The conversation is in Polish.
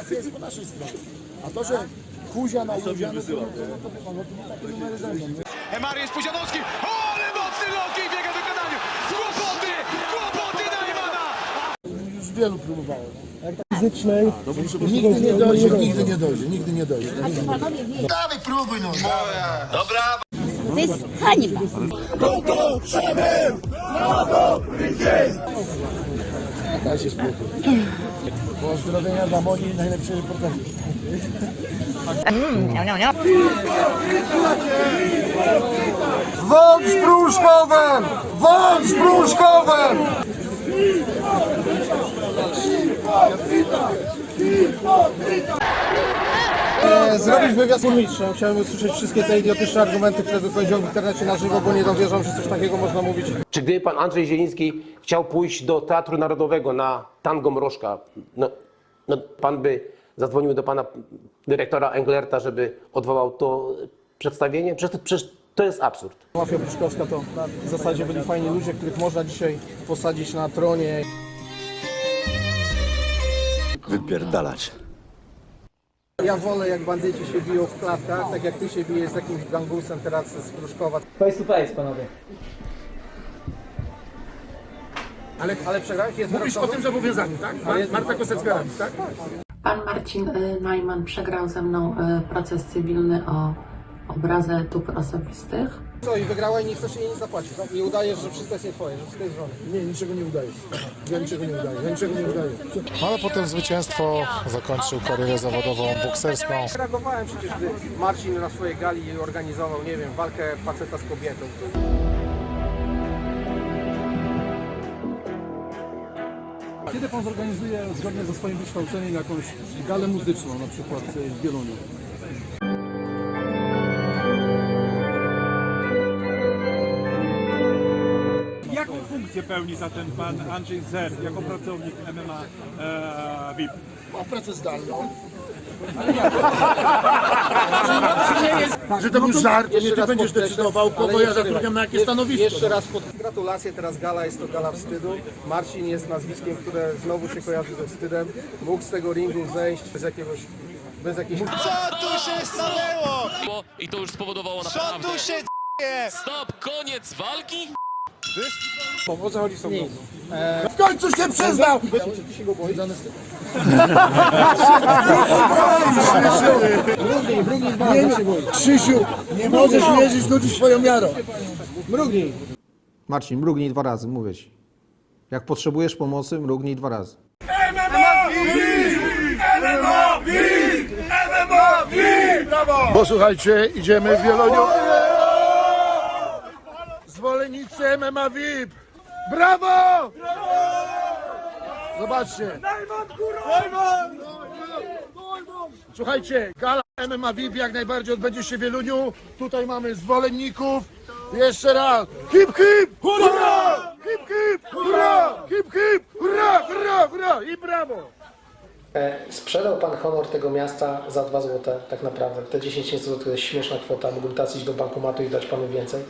reakcja jest po naszej stronie. A to, że Kuzia na Juzia, no to, no to, wie pan, no to takie numery nie? Mariusz Puzianowski, o, ale mocny loki w jego wykonaniu. Kłopoty, kłopoty Najmana. Już wielu próbowało. no. Jak tak fizycznej, nigdy nie dojdzie, nigdy nie dojdzie, nigdy nie dojdzie. Panowie, wie, Dawaj, próbuj no. to jest hańba. Daj się spokój. Pozdrowienia dla Moni, najlepszej reporterki. Wąt z Pruszkowem! Wąt z Pruszkowem! E, zrobić wywiad z burmistrzem. Chciałem usłyszeć wszystkie te idiotyczne argumenty, które wypowiedział w internecie na żywo, bo nie dowierzam, że coś takiego można mówić. Czy gdyby pan Andrzej Zieliński chciał pójść do Teatru Narodowego na tango Mrożka, no, no pan by zadzwonił do pana dyrektora Englerta, żeby odwołał to przedstawienie? Przecież, to- przecież to jest absurd. Mafia pruszkowska to w zasadzie byli fajni ludzie, których można dzisiaj posadzić na tronie. Wypierdalać. Ja wolę jak bandyci się biją w klatkach, tak jak ty się bijesz z jakimś gangusem teraz z Pruszkowa. Face to face, panowie. Ale, ale przegrałeś? Jest Mówisz o tym zobowiązaniu, tak? Marta Kosecka-Ramis, tak? Pan Marcin y, Najman przegrał ze mną y, proces cywilny o obrazę dóbr osobistych. Co, i wygrałeś i nie chcesz jej nic zapłacić, tak? I udajesz, że wszystko jest nie twoje, że wszystko jest żony. Nie, niczego nie udaje. Ja niczego nie udaję, ja niczego nie udaję. Ale potem zwycięstwo zakończył karierę zawodową bokserską. Reagowałem przecież, gdy Marcin na swojej gali organizował, nie wiem, walkę faceta z kobietą. Kiedy pan zorganizuje zgodnie ze swoim wykształceniem jakąś galę muzyczną, na przykład w Bieluniu? Funkcję pełni zatem pan Andrzej Zer jako pracownik MMA e, VIP? Mam pracę zdalną. Że to był żart, nie ty będziesz decydował, kogo Ale ja jeszcze zatrudniam na jakie stanowisko. Jeszcze raz pod... gratulacje, teraz gala jest to gala wstydu. Marcin jest nazwiskiem, które znowu się kojarzy ze wstydem. Mógł z tego ringu zejść bez jakiegoś, bez jakiejś... Co tu się stanęło? I to już spowodowało Co naprawdę... tu się dzieje? Stop, koniec walki? O co chodzi z tą? W końcu się przyznał! Ty się go boisz? Nie, nie, Krzysiu, nie możesz mierzyć ludzi swoją miarą. Mrugnij! Marcin, mrugnij dwa razy, mówię ci. Jak potrzebujesz pomocy, mrugnij dwa razy. Bo słuchajcie, idziemy w Wieloniu. Zwolennicy MMA VIP! Brawo! Zobaczcie. Słuchajcie, gala MMA VIP jak najbardziej odbędzie się w Wieluniu. Tutaj mamy zwolenników. Jeszcze raz. Hip hip! Hurra! Hip hip! Hurra! Hip hip! Hurra! Hurra! Hurra! I brawo! Sprzedał pan honor tego miasta za 2 zł, tak naprawdę. Te 10 zł to jest śmieszna kwota, mógłbym tacy iść do bankomatu i dać panu więcej.